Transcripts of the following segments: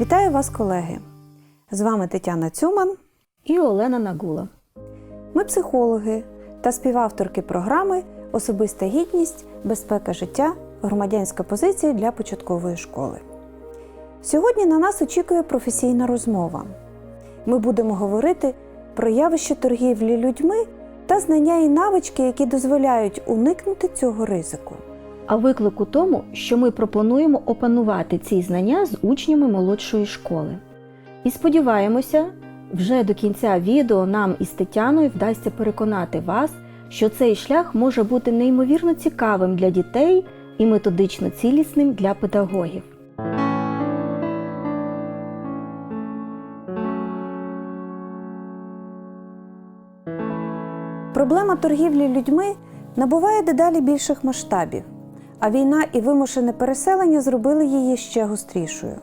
Вітаю вас, колеги! З вами Тетяна Цюман. і Олена Нагула. Ми психологи та співавторки програми Особиста гідність, безпека життя, громадянська позиція для початкової школи. Сьогодні на нас очікує професійна розмова. Ми будемо говорити про явище торгівлі людьми та знання і навички, які дозволяють уникнути цього ризику. А виклик у тому, що ми пропонуємо опанувати ці знання з учнями молодшої школи. І сподіваємося, вже до кінця відео нам із Тетяною вдасться переконати вас, що цей шлях може бути неймовірно цікавим для дітей і методично цілісним для педагогів. Проблема торгівлі людьми набуває дедалі більших масштабів, а війна і вимушене переселення зробили її ще гострішою.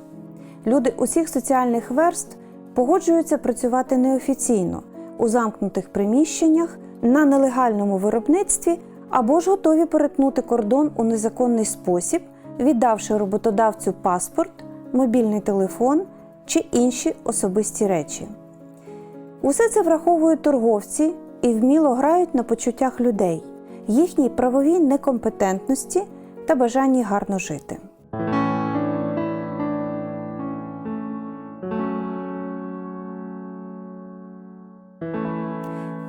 Люди усіх соціальних верств погоджуються працювати неофіційно у замкнутих приміщеннях на нелегальному виробництві або ж готові перетнути кордон у незаконний спосіб, віддавши роботодавцю паспорт, мобільний телефон чи інші особисті речі. Усе це враховують торговці і вміло грають на почуттях людей, їхній правовій некомпетентності та бажанні гарно жити.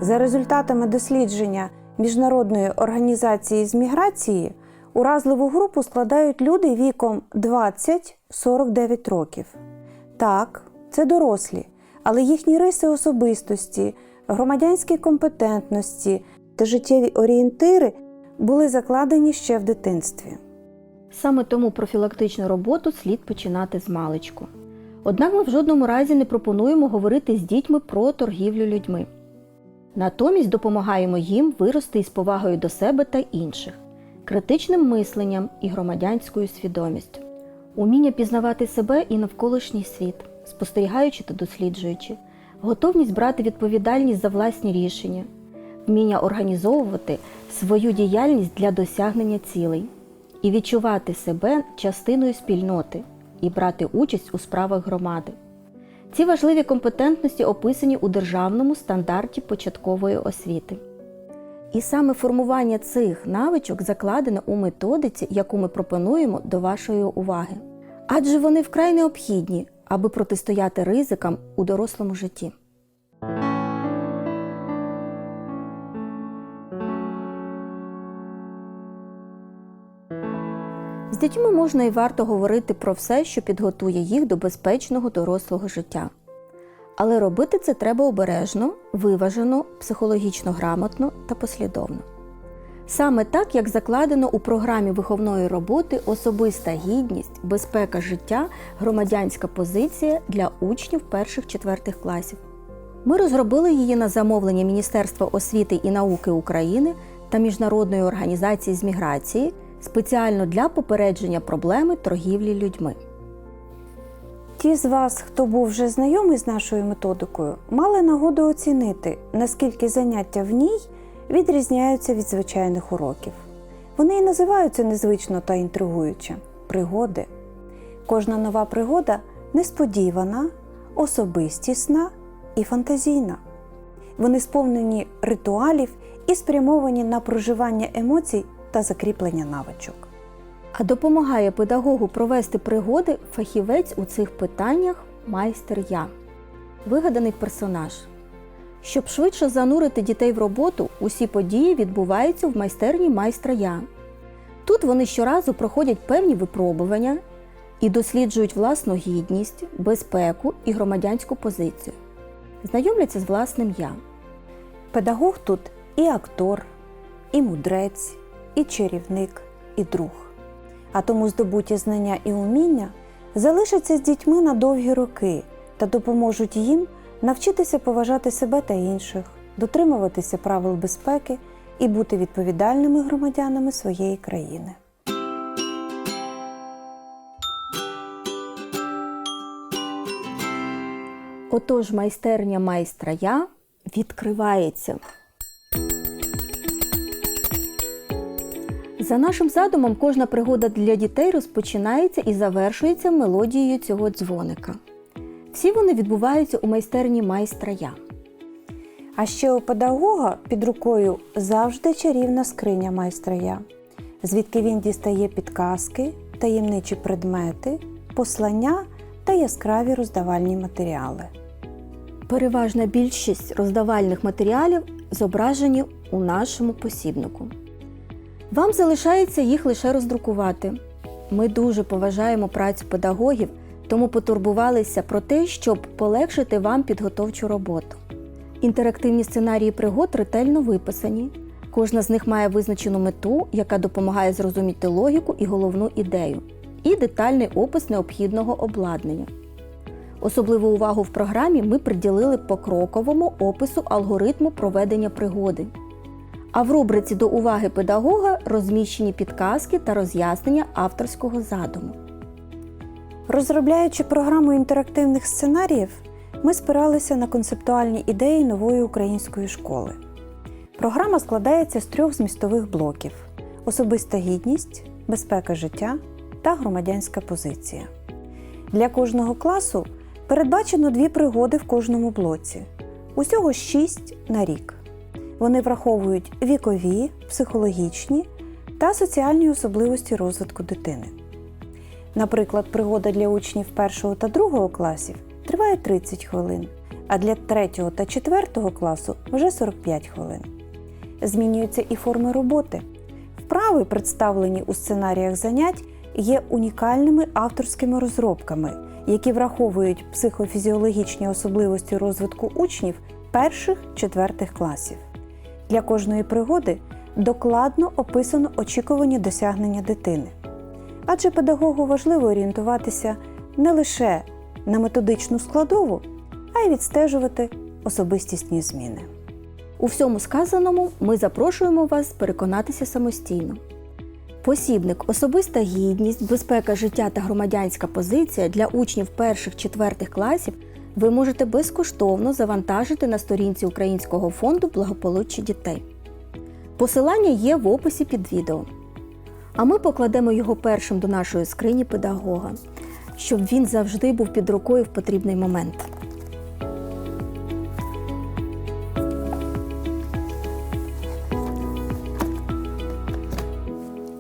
За результатами дослідження Міжнародної організації з міграції уразливу групу складають люди віком 20-49 років. Так, це дорослі, але їхні риси особистості, громадянські компетентності та життєві орієнтири були закладені ще в дитинстві. Саме тому профілактичну роботу слід починати з маличку. Однак ми в жодному разі не пропонуємо говорити з дітьми про торгівлю людьми. Натомість допомагаємо їм вирости із повагою до себе та інших, критичним мисленням і громадянською свідомістю, уміння пізнавати себе і навколишній світ, спостерігаючи та досліджуючи, готовність брати відповідальність за власні рішення, вміння організовувати свою діяльність для досягнення цілей і відчувати себе частиною спільноти і брати участь у справах громади. Ці важливі компетентності описані у державному стандарті початкової освіти. І саме формування цих навичок закладено у методиці, яку ми пропонуємо до вашої уваги. Адже вони вкрай необхідні, аби протистояти ризикам у дорослому житті. Дітьми можна і варто говорити про все, що підготує їх до безпечного дорослого життя. Але робити це треба обережно, виважено, психологічно грамотно та послідовно. Саме так, як закладено у програмі виховної роботи Особиста гідність, безпека життя, громадянська позиція для учнів перших-четвертих класів. Ми розробили її на замовлення Міністерства освіти і науки України та Міжнародної організації з міграції спеціально для попередження проблеми торгівлі людьми. Ті з вас, хто був вже знайомий з нашою методикою, мали нагоду оцінити, наскільки заняття в ній відрізняються від звичайних уроків. Вони і називаються незвично та інтригуюче пригоди. Кожна нова пригода несподівана, особистісна і фантазійна. Вони сповнені ритуалів і спрямовані на проживання емоцій та закріплення навичок. А допомагає педагогу провести пригоди фахівець у цих питаннях майстер я, вигаданий персонаж. Щоб швидше занурити дітей в роботу, усі події відбуваються в майстерні майстра я. Тут вони щоразу проходять певні випробування і досліджують власну гідність, безпеку і громадянську позицію. Знайомляться з власним я. Педагог тут і актор, і мудрець, і чарівник, і друг. А тому здобуті знання і уміння залишаться з дітьми на довгі роки та допоможуть їм навчитися поважати себе та інших, дотримуватися правил безпеки і бути відповідальними громадянами своєї країни. Отож, майстерня майстра я відкривається. За нашим задумом, кожна пригода для дітей розпочинається і завершується мелодією цього дзвоника. Всі вони відбуваються у майстерні майстра Я. А ще у педагога під рукою завжди чарівна скриня майстра Я, звідки він дістає підказки, таємничі предмети, послання та яскраві роздавальні матеріали. Переважна більшість роздавальних матеріалів зображені у нашому посібнику. Вам залишається їх лише роздрукувати. Ми дуже поважаємо працю педагогів, тому потурбувалися про те, щоб полегшити вам підготовчу роботу. Інтерактивні сценарії пригод ретельно виписані. Кожна з них має визначену мету, яка допомагає зрозуміти логіку і головну ідею, і детальний опис необхідного обладнання. Особливу увагу в програмі ми приділили покроковому опису алгоритму проведення пригоди. А в рубриці до уваги педагога розміщені підказки та роз'яснення авторського задуму. Розробляючи програму інтерактивних сценаріїв, ми спиралися на концептуальні ідеї нової української школи. Програма складається з трьох змістових блоків: особиста гідність, безпека життя та громадянська позиція. Для кожного класу передбачено дві пригоди в кожному блоці. Усього шість на рік. Вони враховують вікові, психологічні та соціальні особливості розвитку дитини. Наприклад, пригода для учнів 1 та 2 класів триває 30 хвилин, а для 3 та 4 класу вже 45 хвилин. Змінюються і форми роботи. Вправи, представлені у сценаріях занять, є унікальними авторськими розробками, які враховують психофізіологічні особливості розвитку учнів перших четвертих класів. Для кожної пригоди докладно описано очікувані досягнення дитини. Адже педагогу важливо орієнтуватися не лише на методичну складову, а й відстежувати особистісні зміни. У всьому сказаному ми запрошуємо вас переконатися самостійно. Посібник Особиста гідність, безпека життя та громадянська позиція для учнів перших-четвертих класів ви можете безкоштовно завантажити на сторінці Українського фонду благополуччя дітей. Посилання є в описі під відео. А ми покладемо його першим до нашої скрині педагога, щоб він завжди був під рукою в потрібний момент.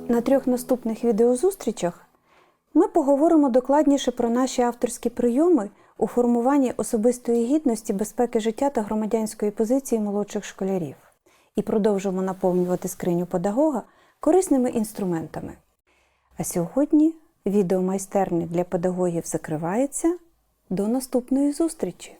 На трьох наступних відеозустрічах ми поговоримо докладніше про наші авторські прийоми у формуванні особистої гідності, безпеки життя та громадянської позиції молодших школярів і продовжуємо наповнювати скриню педагога корисними інструментами. А сьогодні відео майстерні для педагогів закривається. До наступної зустрічі!